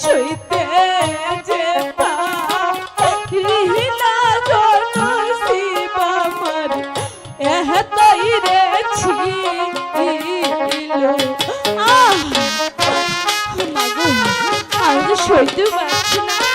সইতে যে পাহিলা জন শিব আমার এহ সইতে পারছি না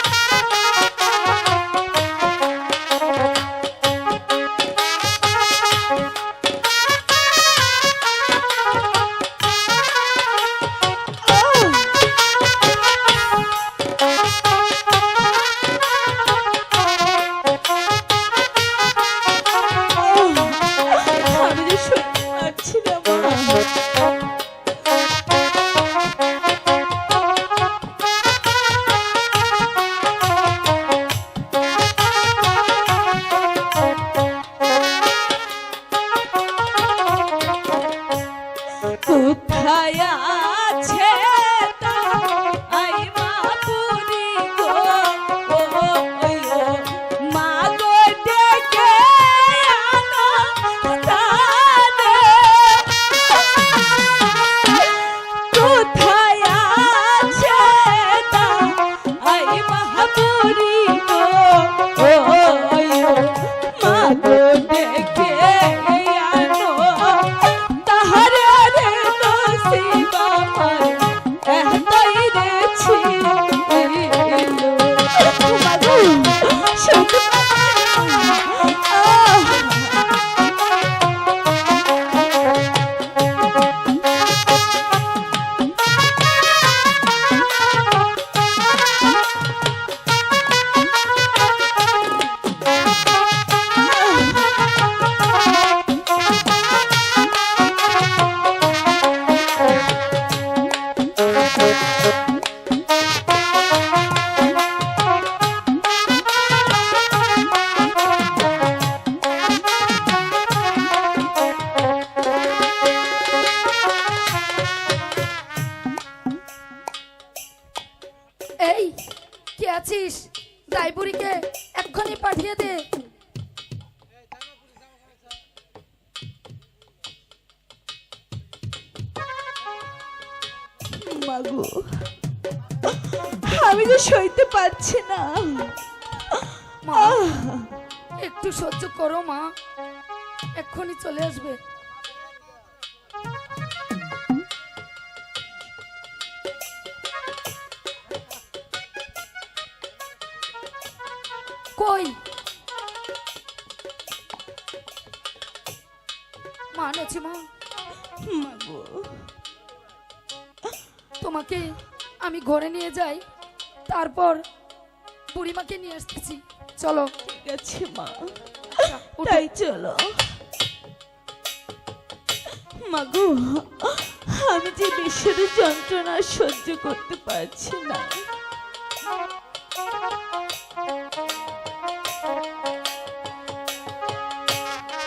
আছিস? রায়পুরীকে এক্ষুনি পাঠিয়ে দে। মাগো আমি তো সইতে পারছি না। মা একটু সহ্য করো মা। এক্ষুনি চলে আসবে। কই? মা। নছি মা মাগো তোমাকে আমি ঘরে নিয়ে যাই তারপর বুড়িমাকে নিয়ে আসতেছি। চলো। ঠিক আছে মা। উঠো। তাই চলো। মাগো আমি যে বিষের যন্ত্রণা সহ্য করতে পারছি না।